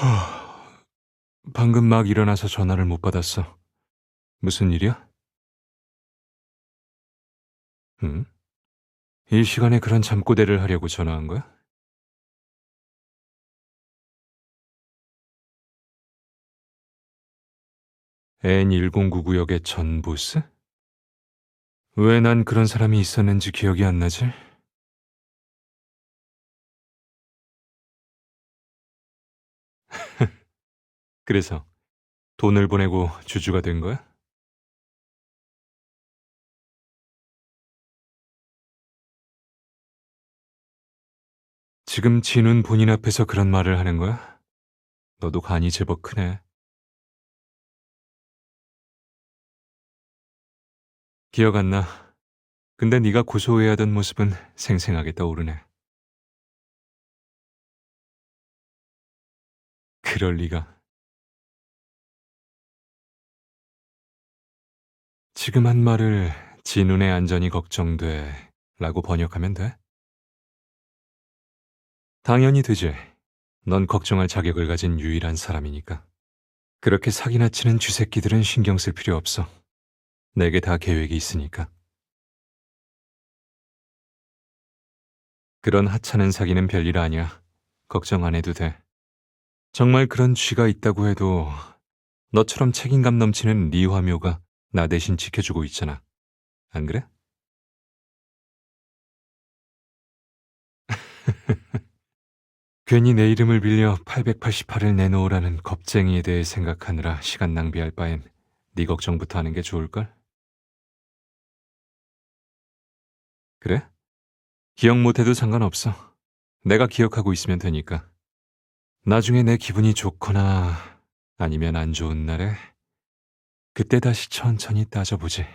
하, 방금 막 일어나서 전화를 못 받았어. 무슨 일이야? 응? 이 시간에 그런 잠꼬대를 하려고 전화한 거야? N1099역의 전 보스? 왜 난 그런 사람이 있었는지 기억이 안 나지? 그래서 돈을 보내고 주주가 된 거야? 지금 진훈 본인 앞에서 그런 말을 하는 거야? 너도 간이 제법 크네. 기억 안 나. 근데 네가 고소해하던 모습은 생생하게 떠오르네. 그럴 리가. 지금 한 말을 진훈의 안전이 걱정돼 라고 번역하면 돼? 당연히 되지. 넌 걱정할 자격을 가진 유일한 사람이니까. 그렇게 사기나 치는 쥐새끼들은 신경 쓸 필요 없어. 내게 다 계획이 있으니까. 그런 하찮은 사기는 별일 아니야. 걱정 안 해도 돼. 정말 그런 쥐가 있다고 해도 너처럼 책임감 넘치는 리화묘가 나 대신 지켜주고 있잖아. 안 그래? 괜히 내 이름을 빌려 888을 내놓으라는 겁쟁이에 대해 생각하느라 시간 낭비할 바엔 네 걱정부터 하는 게 좋을걸? 그래? 기억 못해도 상관없어. 내가 기억하고 있으면 되니까. 나중에 내 기분이 좋거나 아니면 안 좋은 날에 그때 다시 천천히 따져보지.